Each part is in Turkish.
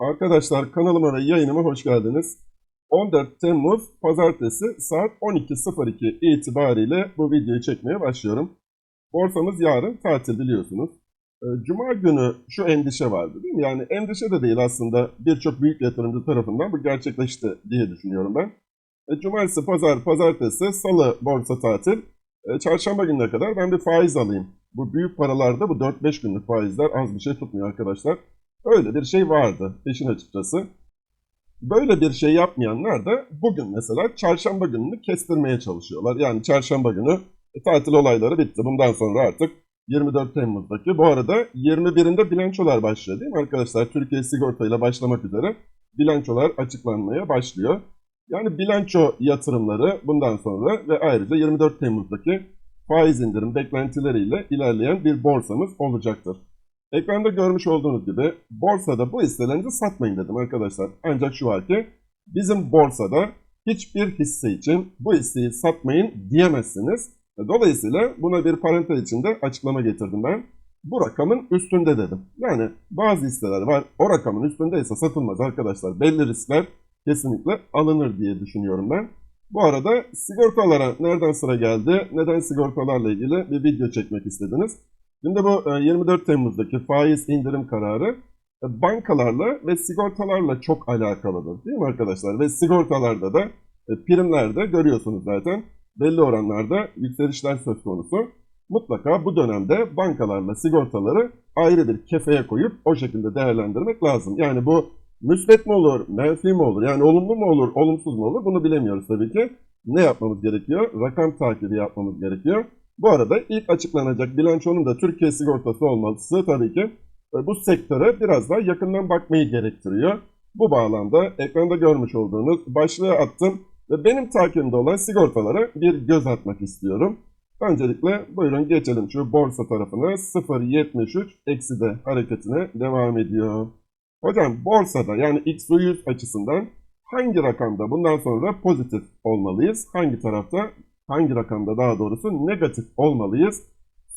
Arkadaşlar kanalıma ve yayınıma hoş geldiniz. 14 Temmuz Pazartesi saat 12.02 itibariyle bu videoyu çekmeye başlıyorum. Borsamız yarın tatil biliyorsunuz. Ee, Cuma günü şu endişe vardı değil mi? Yani endişe de değil aslında birçok büyük yatırımcı tarafından bu gerçekleşti diye düşünüyorum ben. Cumartesi, pazar, pazartesi, salı borsa tatil. E, Çarşamba gününe kadar ben bir faiz alayım. Bu büyük paralarda bu 4-5 günlük faizler az bir şey tutmuyor arkadaşlar. Öyle bir şey vardı işin açıkçası. Böyle bir şey yapmayanlar da bugün mesela çarşamba gününü kestirmeye çalışıyorlar. Yani çarşamba günü e, tatil olayları bitti. Bundan sonra artık 24 Temmuz'daki. Bu arada 21'inde bilançolar başlıyor değil mi arkadaşlar? Türkiye sigortayla başlamak üzere bilançolar açıklanmaya başlıyor. Yani bilanço yatırımları bundan sonra ve ayrıca 24 Temmuz'daki faiz indirim beklentileriyle ilerleyen bir borsamız olacaktır. Ekranda görmüş olduğunuz gibi borsada bu hisselerinizi satmayın dedim arkadaşlar. Ancak şu var ki bizim borsada hiçbir hisse için bu hisseyi satmayın diyemezsiniz. Dolayısıyla buna bir parantez içinde açıklama getirdim ben. Bu rakamın üstünde dedim. Yani bazı hisseler var o rakamın üstündeyse satılmaz arkadaşlar. Belli riskler kesinlikle alınır diye düşünüyorum ben. Bu arada sigortalara nereden sıra geldi, neden sigortalarla ilgili bir video çekmek istediniz? Şimdi bu e, 24 Temmuz'daki faiz indirim kararı e, bankalarla ve sigortalarla çok alakalıdır değil mi arkadaşlar? Ve sigortalarda da e, primlerde görüyorsunuz zaten belli oranlarda yükselişler söz konusu. Mutlaka bu dönemde bankalarla sigortaları ayrı bir kefeye koyup o şekilde değerlendirmek lazım. Yani bu müsbet mi olur, menfi mi olur, yani olumlu mu olur, olumsuz mu olur bunu bilemiyoruz tabii ki. Ne yapmamız gerekiyor? Rakam takibi yapmamız gerekiyor. Bu arada ilk açıklanacak bilançonun da Türkiye sigortası olması tabii ki bu sektöre biraz daha yakından bakmayı gerektiriyor. Bu bağlamda ekranda görmüş olduğunuz başlığa attım ve benim takibimde olan sigortalara bir göz atmak istiyorum. Öncelikle buyurun geçelim şu borsa tarafına 0.73 eksi de hareketine devam ediyor. Hocam borsada yani XU100 açısından hangi rakamda bundan sonra pozitif olmalıyız? Hangi tarafta hangi rakamda daha doğrusu negatif olmalıyız?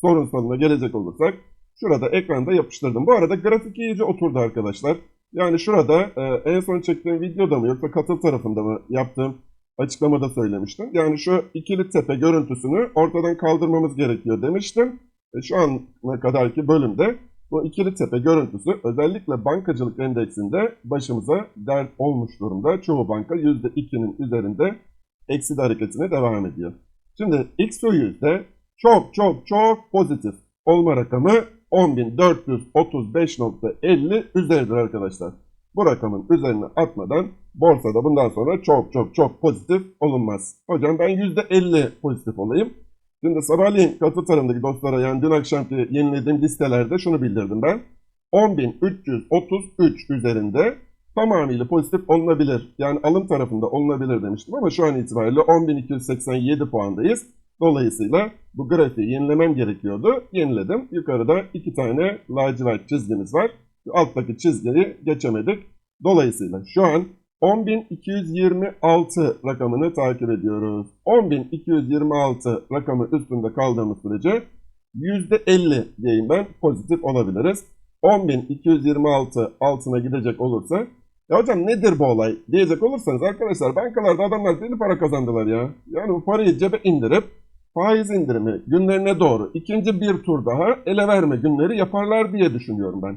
Sorun sonuna gelecek olursak şurada ekranda yapıştırdım. Bu arada grafik iyice oturdu arkadaşlar. Yani şurada e, en son çektiğim videoda mı yoksa katıl tarafında mı yaptığım açıklamada söylemiştim. Yani şu ikili tepe görüntüsünü ortadan kaldırmamız gerekiyor demiştim. E, şu ana kadarki bölümde bu ikili tepe görüntüsü özellikle bankacılık endeksinde başımıza dert olmuş durumda. Çoğu banka %2'nin üzerinde eksi de hareketine devam ediyor. Şimdi XO100'de çok çok çok pozitif olma rakamı 10.435.50 üzeridir arkadaşlar. Bu rakamın üzerine atmadan borsada bundan sonra çok çok çok pozitif olunmaz. Hocam ben %50 pozitif olayım. Şimdi sabahleyin katı tarımdaki dostlara yani dün akşamki yenilediğim listelerde şunu bildirdim ben. 10.333 üzerinde tamamıyla pozitif olunabilir. Yani alım tarafında olunabilir demiştim ama şu an itibariyle 10.287 puandayız. Dolayısıyla bu grafiği yenilemem gerekiyordu. Yeniledim. Yukarıda iki tane lacivert çizgimiz var. Alttaki çizgiyi geçemedik. Dolayısıyla şu an 10.226 rakamını takip ediyoruz. 10.226 rakamı üstünde kaldığımız sürece %50 diyeyim ben pozitif olabiliriz. 10.226 altına gidecek olursa ya hocam nedir bu olay diyecek olursanız arkadaşlar bankalarda adamlar deli para kazandılar ya. Yani bu parayı cebe indirip faiz indirimi günlerine doğru ikinci bir tur daha ele verme günleri yaparlar diye düşünüyorum ben.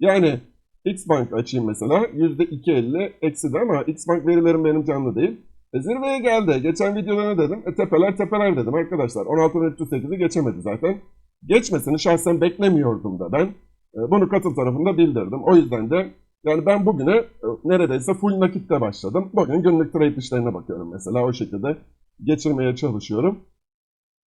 Yani Xbank açayım mesela %2.50 eksi de ama Xbank verilerim benim canlı değil. E zirveye geldi. Geçen videoda ne dedim? E tepeler tepeler dedim arkadaşlar. 16.308'i geçemedi zaten. Geçmesini şahsen beklemiyordum da ben. E, bunu katıl tarafında bildirdim. O yüzden de yani ben bugüne e, neredeyse full nakitte başladım. Bugün günlük trade işlerine bakıyorum mesela o şekilde geçirmeye çalışıyorum.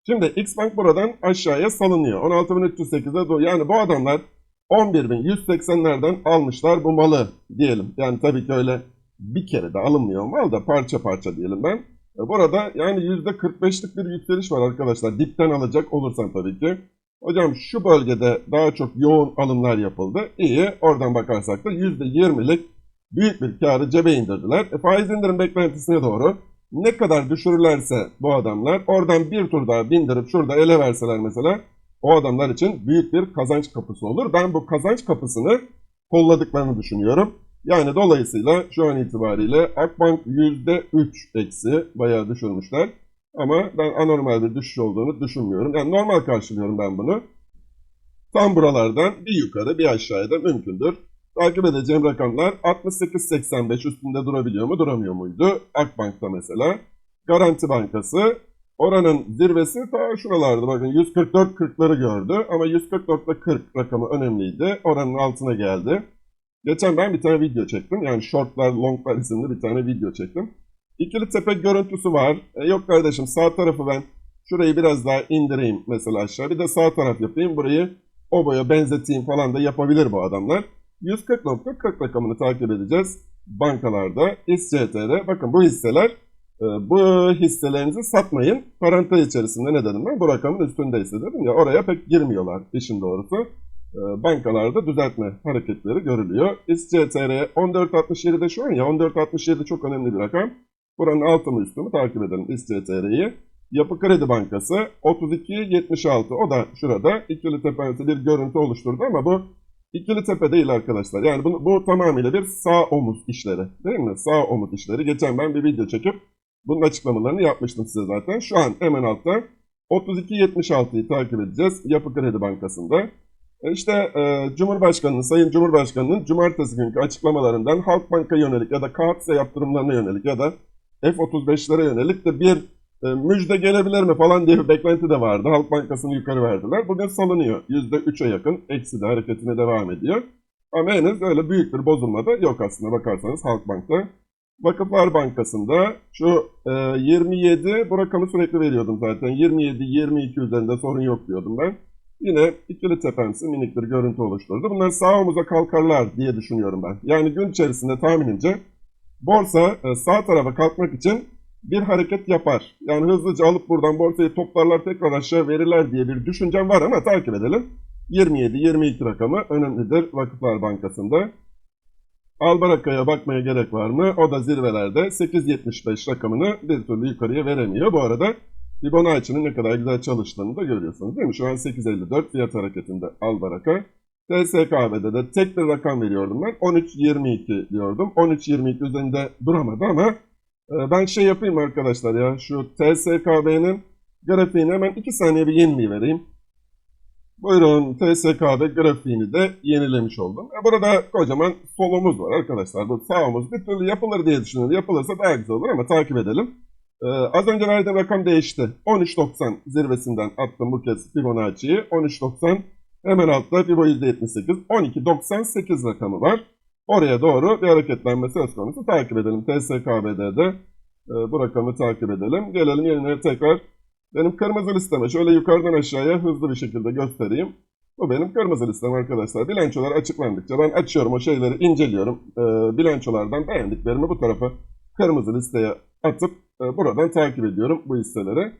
Şimdi Xbank buradan aşağıya salınıyor. 16.308'e doğru. Yani bu adamlar 11.180'lerden almışlar bu malı diyelim. Yani tabii ki öyle bir kere de alınmıyor mal da parça parça diyelim ben. E, Burada yani %45'lik bir yükseliş var arkadaşlar. Dipten alacak olursan tabii ki. Hocam şu bölgede daha çok yoğun alımlar yapıldı. İyi oradan bakarsak da %20'lik büyük bir karı cebe indirdiler. E, faiz indirim beklentisine doğru ne kadar düşürürlerse bu adamlar oradan bir tur daha bindirip şurada ele verseler mesela o adamlar için büyük bir kazanç kapısı olur. Ben bu kazanç kapısını kolladıklarını düşünüyorum. Yani dolayısıyla şu an itibariyle Akbank %3 eksi bayağı düşürmüşler. Ama ben anormal bir düşüş olduğunu düşünmüyorum. Yani normal karşılıyorum ben bunu. Tam buralardan bir yukarı bir aşağıya da mümkündür. Takip edeceğim rakamlar 68.85 üstünde durabiliyor mu duramıyor muydu? Akbank'ta mesela. Garanti Bankası oranın zirvesi ta şuralarda bakın 144.40'ları gördü ama 144.40 rakamı önemliydi. Oranın altına geldi. Geçen ben bir tane video çektim. Yani shortlar, longlar isimli bir tane video çektim. İkili tepe görüntüsü var. E, yok kardeşim sağ tarafı ben şurayı biraz daha indireyim mesela aşağı. Bir de sağ taraf yapayım. Burayı o boya benzeteyim falan da yapabilir bu adamlar. 140.40 rakamını takip edeceğiz. Bankalarda, İSCT'de. Bakın bu hisseler e, bu hisselerinizi satmayın. Parantez içerisinde ne dedim ben? Bu rakamın üstündeyse dedim ya oraya pek girmiyorlar işin doğrusu. E, Bankalarda düzeltme hareketleri görülüyor. İSCTR 14.67'de şu an ya 14.67 çok önemli bir rakam. Buranın altı mı üstü mü takip edelim İSCTR'yi. Yapı Kredi Bankası 32.76 o da şurada ikili tepemsi bir görüntü oluşturdu ama bu ikili tepe değil arkadaşlar. Yani bu, bu tamamıyla bir sağ omuz işleri değil mi? Sağ omuz işleri. Geçen ben bir video çekip bunun açıklamalarını yapmıştım size zaten. Şu an hemen altta 32.76'yı takip edeceğiz Yapı Kredi Bankası'nda. E İşte e, Cumhurbaşkanı'nın, Sayın Cumhurbaşkanı'nın cumartesi günkü açıklamalarından Halkbank'a yönelik ya da KATSE yaptırımlarına yönelik ya da F-35'lere yönelik de bir e, müjde gelebilir mi falan diye bir beklenti de vardı. Halk Bankası'nı yukarı verdiler. Bugün salınıyor. %3'e yakın eksi de hareketine devam ediyor. Ama henüz öyle büyük bir bozulma da yok aslında bakarsanız Halkbank'ta. Vakıflar Bankası'nda şu e, 27, bu rakamı sürekli veriyordum zaten. 27-22 üzerinde sorun yok diyordum ben. Yine ikili tepemsi minik bir görüntü oluşturdu. Bunlar sağ omuza kalkarlar diye düşünüyorum ben. Yani gün içerisinde tahminimce borsa e, sağ tarafa kalkmak için bir hareket yapar. Yani hızlıca alıp buradan borsayı toplarlar tekrar aşağı verirler diye bir düşüncem var ama takip edelim. 27-22 rakamı önemlidir Vakıflar Bankası'nda. Albaraka'ya bakmaya gerek var mı? O da zirvelerde 8.75 rakamını bir türlü yukarıya veremiyor. Bu arada Fibonacci'nin ne kadar güzel çalıştığını da görüyorsunuz değil mi? Şu an 8.54 fiyat hareketinde Albaraka. TSKB'de de tek bir rakam veriyordum ben. 13.22 diyordum. 13.22 üzerinde duramadı ama e, ben şey yapayım arkadaşlar ya. Şu TSKB'nin grafiğini hemen 2 saniye bir yeniliği vereyim. Buyurun TSKB grafiğini de yenilemiş oldum. E, Burada kocaman solumuz var arkadaşlar. Bu sağımız bir türlü yapılır diye düşünüyorum. Yapılırsa daha güzel olur ama takip edelim. Ee, az önce verdiğim rakam değişti. 13.90 zirvesinden attım bu kez Fibonacci'yi. 13.90 hemen altta Fibo %78. 12.98 rakamı var. Oraya doğru bir hareketlenme söz konusu. Takip edelim. TSKB'de de e, bu rakamı takip edelim. Gelelim yerine tekrar benim kırmızı listeme şöyle yukarıdan aşağıya hızlı bir şekilde göstereyim. Bu benim kırmızı listem arkadaşlar. Bilançolar açıklandıkça ben açıyorum o şeyleri inceliyorum. E, bilançolardan beğendiklerimi bu tarafa kırmızı listeye atıp e, buradan takip ediyorum bu hisseleri.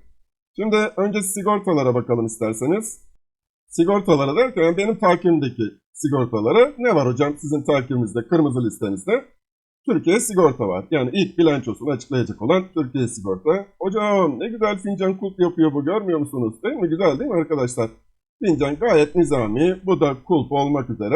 Şimdi önce sigortalara bakalım isterseniz. Sigortalara derken benim takibimdeki sigortalara ne var hocam sizin takibinizde kırmızı listenizde? Türkiye Sigorta var. Yani ilk bilançosunu açıklayacak olan Türkiye Sigorta. Hocam ne güzel fincan kulp yapıyor bu görmüyor musunuz? Değil mi? Güzel değil mi arkadaşlar? Fincan gayet nizami. Bu da kulp olmak üzere.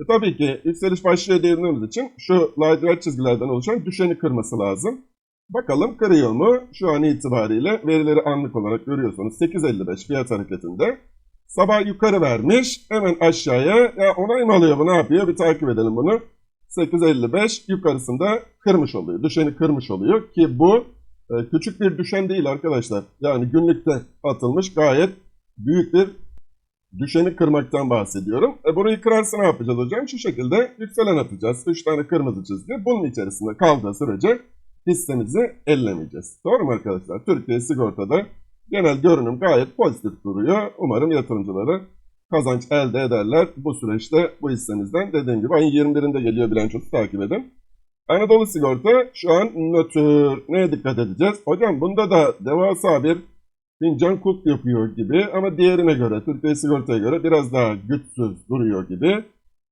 E, tabii ki yükseliş başlıyor diyebilmemiz için şu lacivert çizgilerden oluşan düşeni kırması lazım. Bakalım kırıyor mu? Şu an itibariyle verileri anlık olarak görüyorsunuz. 8.55 fiyat hareketinde. Sabah yukarı vermiş. Hemen aşağıya. Ya onay mı alıyor bu ne yapıyor? Bir takip edelim bunu. 8.55 yukarısında kırmış oluyor. Düşeni kırmış oluyor ki bu e, küçük bir düşen değil arkadaşlar. Yani günlükte atılmış gayet büyük bir düşeni kırmaktan bahsediyorum. E burayı kırarsa ne yapacağız hocam? Şu şekilde yükselen atacağız. 3 tane kırmızı çizgi. Bunun içerisinde kaldığı sürece hissemizi ellemeyeceğiz. Doğru mu arkadaşlar? Türkiye sigortada genel görünüm gayet pozitif duruyor. Umarım yatırımcıları kazanç elde ederler bu süreçte bu hissemizden. Dediğim gibi ayın 21'inde geliyor bilançosu takip edin. Anadolu Sigorta şu an nötr. Neye dikkat edeceğiz? Hocam bunda da devasa bir fincan kulp yapıyor gibi ama diğerine göre, Türkiye Sigorta'ya göre biraz daha güçsüz duruyor gibi.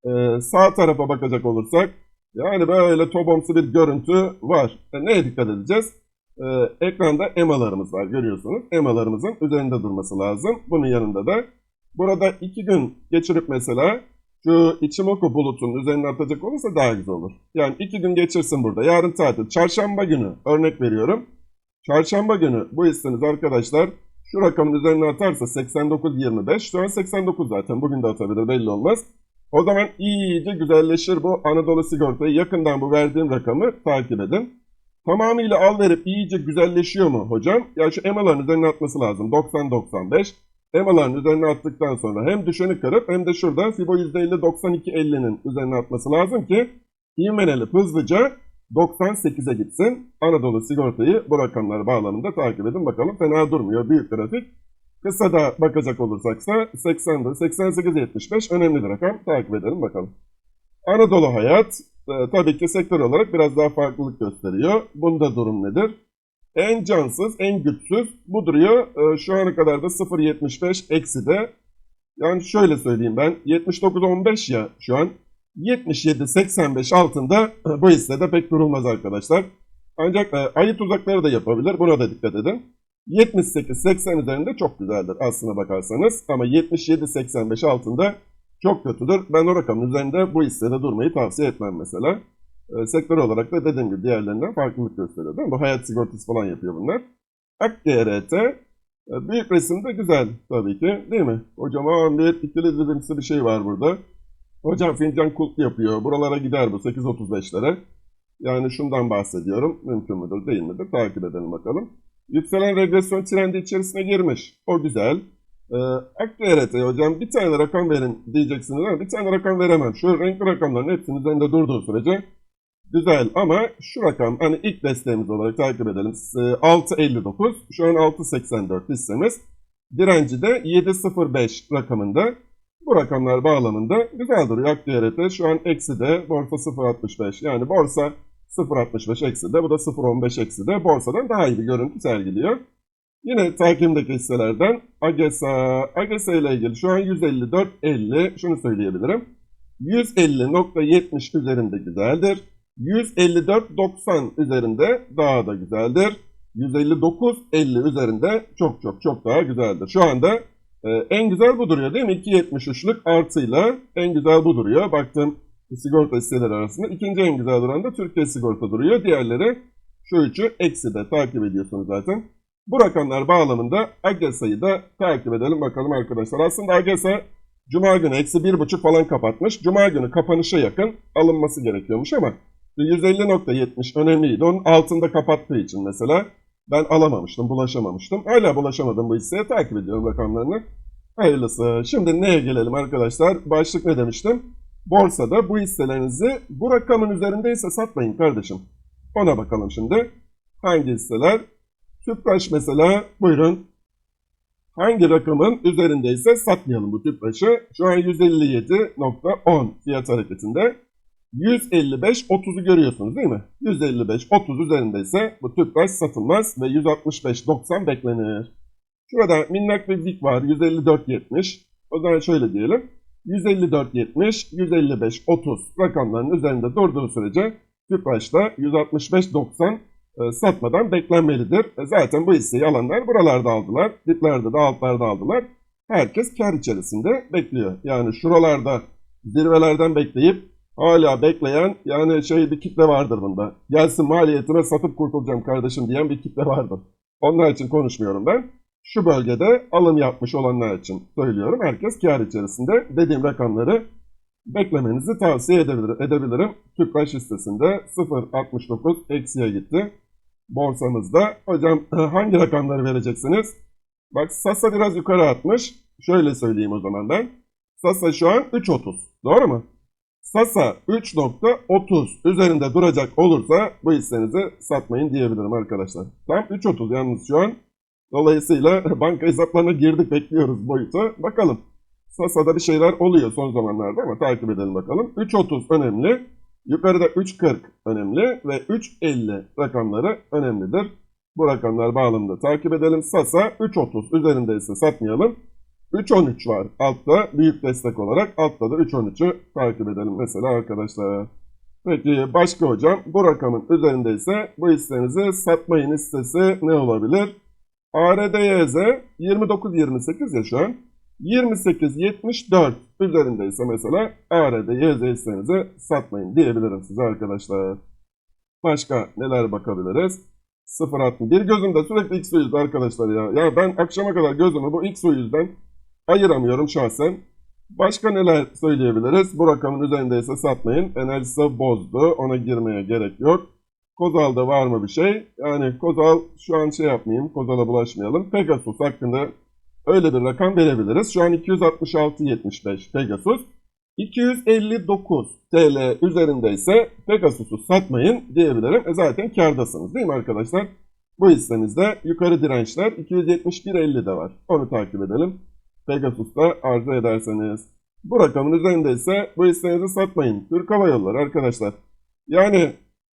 Ee, sağ tarafa bakacak olursak yani böyle tobomsu bir görüntü var. E, neye dikkat edeceğiz? Ee, ekranda EMA'larımız var görüyorsunuz. EMA'larımızın üzerinde durması lazım. Bunun yanında da burada iki gün geçirip mesela şu Ichimoku bulutunun üzerine atacak olursa daha güzel olur. Yani iki gün geçirsin burada. Yarın tatil. Çarşamba günü örnek veriyorum. Çarşamba günü bu hisseniz arkadaşlar şu rakamın üzerine atarsa 89.25. Şu an 89 zaten. Bugün de atabilir belli olmaz. O zaman iyice güzelleşir bu Anadolu sigortayı. Yakından bu verdiğim rakamı takip edin. Tamamıyla al verip iyice güzelleşiyor mu hocam? Ya şu EMA'ların üzerine atması lazım. 90-95. EMA'ların üzerine attıktan sonra hem düşeni kırıp hem de şurada FIBO %50-92-50'nin üzerine atması lazım ki ivmelenip hızlıca 98'e gitsin. Anadolu sigortayı bu rakamlar bağlamında takip edin bakalım. Fena durmuyor. Büyük grafik. Kısa da bakacak olursaksa 80'de 88-75 önemli bir rakam. Takip edelim bakalım. Anadolu Hayat tabii ki sektör olarak biraz daha farklılık gösteriyor. Bunda durum nedir? En cansız, en güçsüz bu duruyor. E, şu ana kadar da 0.75 eksi de. Yani şöyle söyleyeyim ben 79.15 ya şu an 77.85 altında e, bu hissede pek durulmaz arkadaşlar. Ancak e, ayı tuzakları da yapabilir. Buna da dikkat edin. 78-80 üzerinde çok güzeldir aslına bakarsanız. Ama 77-85 altında çok kötüdür. Ben o rakamın üzerinde bu hissede durmayı tavsiye etmem mesela. E, sektör olarak da dediğim gibi diğerlerinden farklılık gösteriyor değil mi? Bu hayat sigortası falan yapıyor bunlar. AkGRT e, büyük resimde güzel tabii ki değil mi? Kocaman bir ikili dizimsi bir şey var burada. Hocam fincan kulp yapıyor. Buralara gider bu 8.35'lere. Yani şundan bahsediyorum. Mümkün müdür değil midir? Takip edelim bakalım. Yükselen regresyon trendi içerisine girmiş. O güzel. Ee, AkGRT hocam bir tane rakam verin diyeceksiniz ama bir tane rakam veremem. Şu renkli rakamların hepsinin üzerinde durduğu sürece güzel ama şu rakam hani ilk desteğimiz olarak takip edelim. Ee, 6.59 şu an 6.84 hissemiz. Direnci de 7.05 rakamında. Bu rakamlar bağlamında güzel duruyor. AkGRT şu an eksi de borsa 0.65 yani borsa 0.65 eksi de bu da 0.15 eksi de borsadan daha iyi bir görüntü sergiliyor. Yine takimdeki hisselerden AGESA, AGESA ile ilgili şu an 154.50 şunu söyleyebilirim. 150.70 üzerinde güzeldir. 154.90 üzerinde daha da güzeldir. 159.50 üzerinde çok çok çok daha güzeldir. Şu anda e, en güzel bu duruyor değil mi? 2.73'lük artıyla en güzel bu duruyor. Baktım sigorta hisseleri arasında. ikinci en güzel duran da Türkiye sigorta duruyor. Diğerleri şu üçü eksi de takip ediyorsunuz zaten. Bu rakamlar bağlamında AGESA'yı da takip edelim bakalım arkadaşlar. Aslında AGESA Cuma günü eksi bir buçuk falan kapatmış. Cuma günü kapanışa yakın alınması gerekiyormuş ama 150.70 önemliydi. Onun altında kapattığı için mesela ben alamamıştım, bulaşamamıştım. Hala bulaşamadım bu hisseye takip ediyorum rakamlarını. Hayırlısı. Şimdi neye gelelim arkadaşlar? Başlık ne demiştim? Borsada bu hisselerinizi bu rakamın üzerindeyse satmayın kardeşim. Ona bakalım şimdi. Hangi hisseler? Tüpraş mesela buyurun. Hangi rakamın üzerindeyse satmayalım bu tüpraşı. Şu an 157.10 fiyat hareketinde. 155.30'u görüyorsunuz değil mi? 155.30 üzerindeyse bu tüpraş satılmaz ve 165.90 beklenir. Şurada minnak bir dik var 154.70. O zaman şöyle diyelim. 154.70, 155.30 rakamların üzerinde durduğu sürece tüpraşta 165.90 e, satmadan beklenmelidir. E, zaten bu hisseyi alanlar buralarda aldılar. Diplerde de altlarda aldılar. Herkes kar içerisinde bekliyor. Yani şuralarda zirvelerden bekleyip hala bekleyen yani şey bir kitle vardır bunda. Gelsin maliyetine satıp kurtulacağım kardeşim diyen bir kitle vardır. Onlar için konuşmuyorum ben. Şu bölgede alım yapmış olanlar için söylüyorum. Herkes kar içerisinde dediğim rakamları beklemenizi tavsiye edebilir, edebilirim. Tüpraş listesinde 0.69 eksiye gitti borsamızda. Hocam hangi rakamları vereceksiniz? Bak Sasa biraz yukarı atmış. Şöyle söyleyeyim o zaman ben. Sasa şu an 3.30. Doğru mu? Sasa 3.30 üzerinde duracak olursa bu hissenizi satmayın diyebilirim arkadaşlar. Tam 3.30 yalnız şu an. Dolayısıyla banka hesaplarına girdik bekliyoruz boyutu. Bakalım. Sasa'da bir şeyler oluyor son zamanlarda ama takip edelim bakalım. 3.30 önemli. Yukarıda 3.40 önemli ve 3.50 rakamları önemlidir. Bu rakamlar bağlamında takip edelim. Sasa 3.30 üzerindeyse satmayalım. 3.13 var altta büyük destek olarak. Altta da 3.13'ü takip edelim mesela arkadaşlar. Peki başka hocam bu rakamın üzerindeyse bu hissenizi satmayın hissesi ne olabilir? ARDYZ 29.28 ya şu an. 28.74 üzerindeyse mesela ARD YZ satmayın diyebilirim size arkadaşlar. Başka neler bakabiliriz? 0.60. Bir gözümde sürekli X yüzde arkadaşlar ya. Ya ben akşama kadar gözümü bu X yüzden ayıramıyorum şahsen. Başka neler söyleyebiliriz? Bu rakamın üzerindeyse satmayın. Enerjisi bozdu. Ona girmeye gerek yok. Kozal'da var mı bir şey? Yani Kozal şu an şey yapmayayım. Kozal'a bulaşmayalım. Pegasus hakkında öyle bir rakam verebiliriz. Şu an 266.75 Pegasus. 259 TL üzerindeyse Pegasus'u satmayın diyebilirim. E zaten kardasınız değil mi arkadaşlar? Bu hissenizde yukarı dirençler 271.50 de var. Onu takip edelim. Pegasus'ta arzu ederseniz. Bu rakamın üzerindeyse bu hissenizi satmayın. Türk Hava Yolları arkadaşlar. Yani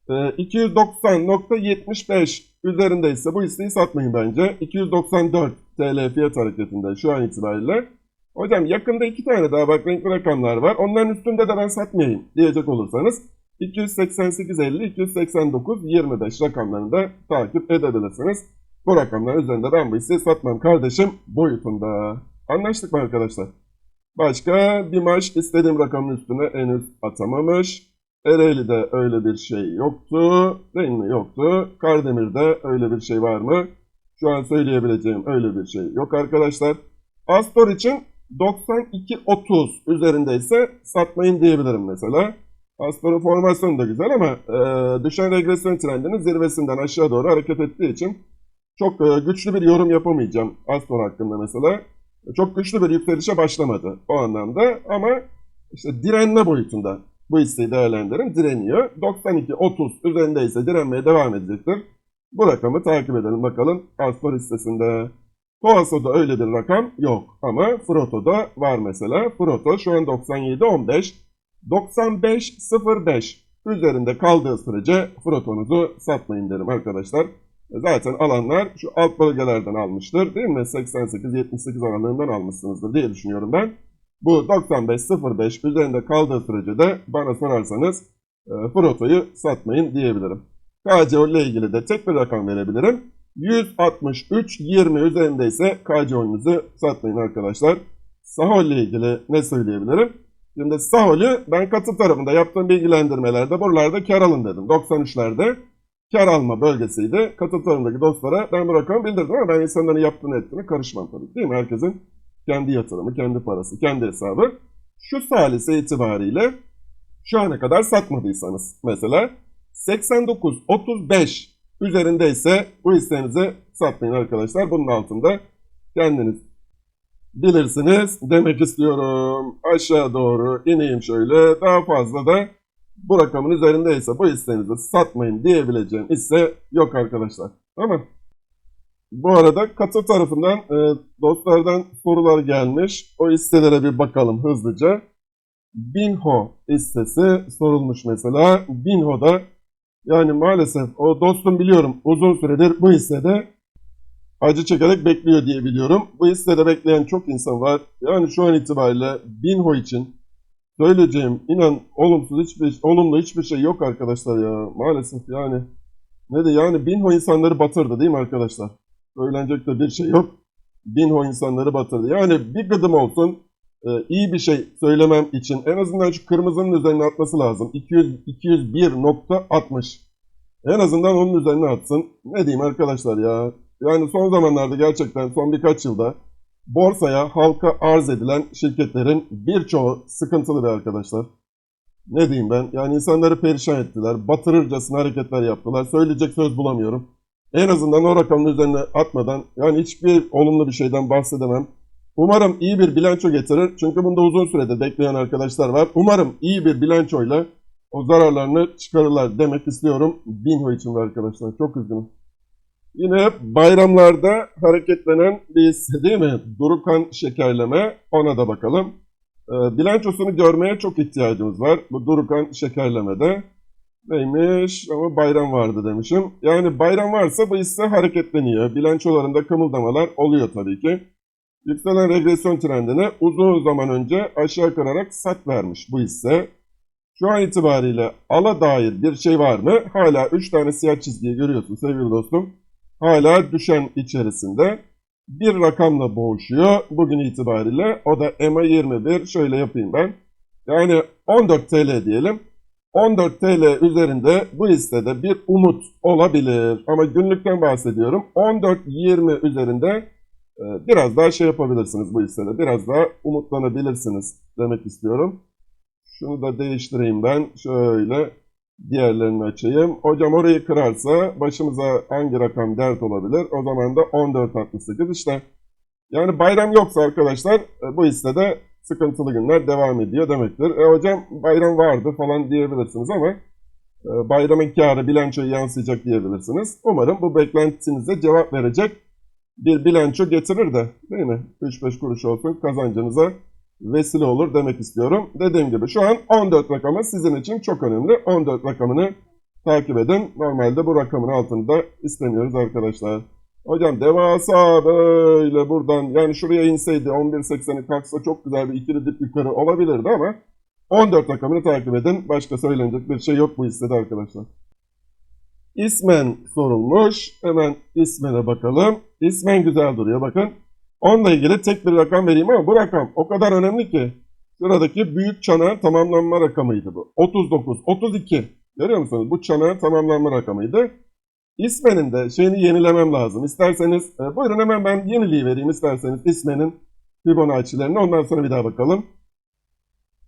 e, 290.75 üzerindeyse bu hisseyi satmayın bence. 294 TL fiyat hareketinde şu an itibariyle. Hocam yakında iki tane daha bak renkli rakamlar var. Onların üstünde de ben satmayayım diyecek olursanız 288.50, 289, 25 rakamlarını da takip edebilirsiniz. Bu rakamlar üzerinde ben bu hisseyi satmam kardeşim boyutunda. Anlaştık mı arkadaşlar? Başka bir maç istediğim rakamın üstüne henüz atamamış. Ereğli'de öyle bir şey yoktu. Değil mi? Yoktu. Kardemir'de öyle bir şey var mı? Şu an söyleyebileceğim öyle bir şey yok arkadaşlar. Astor için 92.30 üzerindeyse satmayın diyebilirim mesela. Astor'un formasyonu da güzel ama e, düşen regresyon trendinin zirvesinden aşağı doğru hareket ettiği için çok e, güçlü bir yorum yapamayacağım Astor hakkında mesela. Çok güçlü bir yükselişe başlamadı o anlamda ama işte direnme boyutunda bu hisseyi değerlendirin direniyor. 92.30 üzerindeyse direnmeye devam edecektir. Bu rakamı takip edelim bakalım Astor hissesinde. Toaso'da öyle bir rakam yok ama Froto'da var mesela. Froto şu an 97.15, 95.05 üzerinde kaldığı sürece Froto'nuzu satmayın derim arkadaşlar. Zaten alanlar şu alt bölgelerden almıştır değil mi? 88-78 aralığından almışsınızdır diye düşünüyorum ben. Bu 95.05 üzerinde kaldığı sürece de bana sorarsanız e, Froto'yu satmayın diyebilirim. KCO ile ilgili de tek bir rakam verebilirim. 163.20 üzerindeyse KCO'nuzu satmayın arkadaşlar. Sahol ile ilgili ne söyleyebilirim? Şimdi Sahol'ü ben katı tarafında yaptığım bilgilendirmelerde buralarda kar alın dedim. 93'lerde kar alma bölgesiydi. Katı tarafındaki dostlara ben bu rakamı bildirdim ama ben insanların yaptığını ettiğini karışmam tabii değil mi? Herkesin kendi yatırımı, kendi parası, kendi hesabı. Şu salise itibariyle şu ana kadar satmadıysanız mesela 89.35 üzerindeyse bu hissenizi satmayın arkadaşlar. Bunun altında kendiniz bilirsiniz demek istiyorum. Aşağı doğru ineyim şöyle. Daha fazla da bu rakamın üzerindeyse bu hissenizi satmayın diyebileceğim hisse yok arkadaşlar. Tamam Bu arada katı tarafından e, dostlardan sorular gelmiş. O hisselere bir bakalım hızlıca. Binho hissesi sorulmuş mesela. Binho'da yani maalesef o dostum biliyorum uzun süredir bu hissede acı çekerek bekliyor diye biliyorum. Bu hissede bekleyen çok insan var. Yani şu an itibariyle Binho için söyleyeceğim inan olumsuz hiçbir olumlu hiçbir şey yok arkadaşlar ya. Maalesef yani. Ne de yani Binho insanları batırdı değil mi arkadaşlar? Söylenecek de bir şey yok. Binho insanları batırdı. Yani bir gıdım olsun e, iyi bir şey söylemem için en azından şu kırmızının üzerine atması lazım. 200 201.60. En azından onun üzerine atsın. Ne diyeyim arkadaşlar ya. Yani son zamanlarda gerçekten son birkaç yılda borsaya halka arz edilen şirketlerin birçoğu sıkıntılı be arkadaşlar. Ne diyeyim ben? Yani insanları perişan ettiler. Batırırcasına hareketler yaptılar. Söyleyecek söz bulamıyorum. En azından o rakamın üzerine atmadan yani hiçbir olumlu bir şeyden bahsedemem. Umarım iyi bir bilanço getirir. Çünkü bunda uzun süredir bekleyen arkadaşlar var. Umarım iyi bir bilançoyla o zararlarını çıkarırlar demek istiyorum. Binho için de arkadaşlar. Çok üzgünüm. Yine bayramlarda hareketlenen bir hisse değil mi? Durukan şekerleme. Ona da bakalım. E, bilançosunu görmeye çok ihtiyacımız var. Bu Durukan şekerlemede. Neymiş? Ama bayram vardı demişim. Yani bayram varsa bu hisse hareketleniyor. Bilançolarında kımıldamalar oluyor tabii ki. Yükselen regresyon trendine uzun zaman önce aşağı kırarak sat vermiş bu hisse. Şu an itibariyle ala dair bir şey var mı? Hala 3 tane siyah çizgiyi görüyorsun sevgili dostum. Hala düşen içerisinde. bir rakamla boğuşuyor bugün itibariyle. O da EMA 21. Şöyle yapayım ben. Yani 14 TL diyelim. 14 TL üzerinde bu listede bir umut olabilir. Ama günlükten bahsediyorum. 14-20 üzerinde e, biraz daha şey yapabilirsiniz bu listede. Biraz daha umutlanabilirsiniz demek istiyorum. Şunu da değiştireyim ben. Şöyle diğerlerini açayım. Hocam orayı kırarsa başımıza hangi rakam dert olabilir? O zaman da 14.68 işte. Yani bayram yoksa arkadaşlar e, bu listede sıkıntılı günler devam ediyor demektir. E hocam bayram vardı falan diyebilirsiniz ama e, bayramın karı bilançoya yansıyacak diyebilirsiniz. Umarım bu beklentinize cevap verecek bir bilanço getirir de değil mi? 3-5 kuruş olsun kazancınıza vesile olur demek istiyorum. Dediğim gibi şu an 14 rakamı sizin için çok önemli. 14 rakamını takip edin. Normalde bu rakamın altında istemiyoruz arkadaşlar. Hocam devasa böyle buradan yani şuraya inseydi 11.80'i kalksa çok güzel bir ikili dip yukarı olabilirdi ama 14 rakamını takip edin. Başka söylenecek bir şey yok bu listede arkadaşlar. İsmen sorulmuş. Hemen ismene bakalım. İsmen güzel duruyor bakın. Onunla ilgili tek bir rakam vereyim ama bu rakam o kadar önemli ki. Sıradaki büyük çanağın tamamlanma rakamıydı bu. 39, 32. Görüyor musunuz? Bu çanağın tamamlanma rakamıydı. İsmenin de şeyini yenilemem lazım. İsterseniz, e, buyurun hemen ben yeniliği vereyim isterseniz ismenin Fibonacci'lerini. Ondan sonra bir daha bakalım.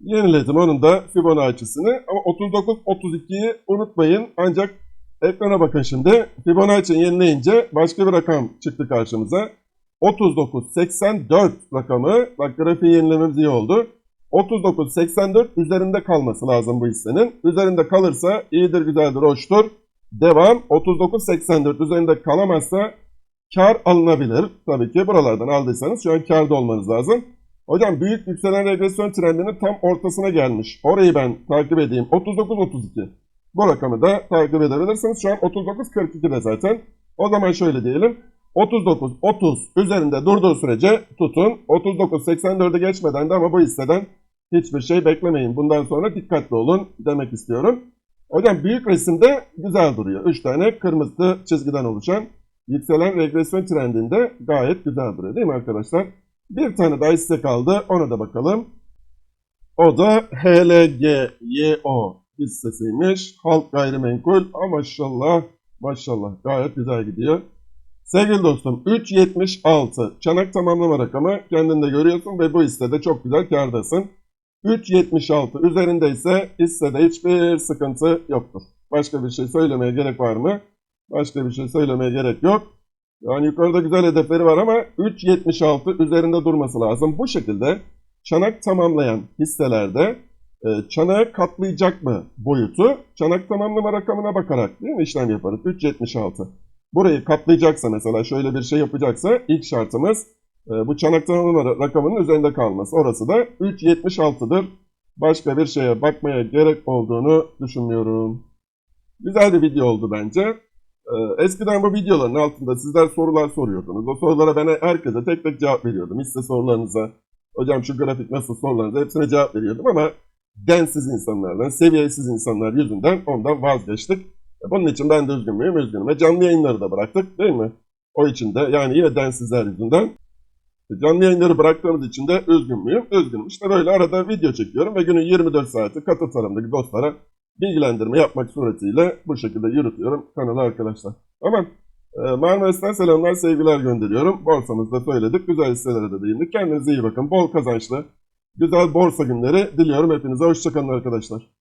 Yeniledim onun da Fibonacci'sini. Ama 39, 32'yi unutmayın. Ancak ekrana bakın şimdi. Fibonacci'yi yenileyince başka bir rakam çıktı karşımıza. 39, 84 rakamı. Bak grafiği yenilememiz iyi oldu. 39, 84 üzerinde kalması lazım bu hissenin. Üzerinde kalırsa iyidir, güzeldir, hoştur. Devam 39.84 üzerinde kalamazsa kar alınabilir. Tabii ki buralardan aldıysanız şu an karda olmanız lazım. Hocam büyük yükselen regresyon trendinin tam ortasına gelmiş. Orayı ben takip edeyim. 39.32. Bu rakamı da takip edebilirsiniz. Şu an 39.42'de zaten. O zaman şöyle diyelim. 39.30 üzerinde durduğu sürece tutun. 39.84'e geçmeden de ama bu hisseden hiçbir şey beklemeyin. Bundan sonra dikkatli olun demek istiyorum. Hocam büyük resimde güzel duruyor. 3 tane kırmızı çizgiden oluşan yükselen regresyon trendinde gayet güzel duruyor değil mi arkadaşlar? Bir tane daha hisse kaldı. Ona da bakalım. O da HLGYO hissesiymiş. Halk gayrimenkul. Ama maşallah maşallah gayet güzel gidiyor. Sevgili dostum 3.76 çanak tamamlama rakamı kendinde görüyorsun ve bu hissede çok güzel kardasın. 3.76 üzerindeyse hissede hiçbir sıkıntı yoktur. Başka bir şey söylemeye gerek var mı? Başka bir şey söylemeye gerek yok. Yani yukarıda güzel hedefleri var ama 3.76 üzerinde durması lazım. Bu şekilde çanak tamamlayan hisselerde e, çanağı katlayacak mı boyutu? Çanak tamamlama rakamına bakarak değil mi işlem yaparız? 3.76. Burayı katlayacaksa mesela şöyle bir şey yapacaksa ilk şartımız bu çanak tamamlama rakamının üzerinde kalması. Orası da 3.76'dır. Başka bir şeye bakmaya gerek olduğunu düşünmüyorum. Güzel bir video oldu bence. E, eskiden bu videoların altında sizler sorular soruyordunuz. O sorulara ben herkese tek tek cevap veriyordum. Hisse sorularınıza, hocam şu grafik nasıl sorularınıza hepsine cevap veriyordum ama densiz insanlardan, seviyesiz insanlar yüzünden ondan vazgeçtik. E, Bunun için ben de üzgün müyüm? Üzgünüm. Ve canlı yayınları da bıraktık değil mi? O için de yani yine densizler yüzünden Canlı yayınları bıraktığımız için de üzgün müyüm? Üzgünüm. İşte böyle arada video çekiyorum ve günün 24 saati katıl tarafındaki dostlara bilgilendirme yapmak suretiyle bu şekilde yürütüyorum kanalı arkadaşlar. Tamam. Ee, Marmaris'ten selamlar, sevgiler gönderiyorum. Borsamızda söyledik. Güzel hisselere de değindik. Kendinize iyi bakın. Bol kazançlı, güzel borsa günleri diliyorum hepinize. Hoşçakalın arkadaşlar.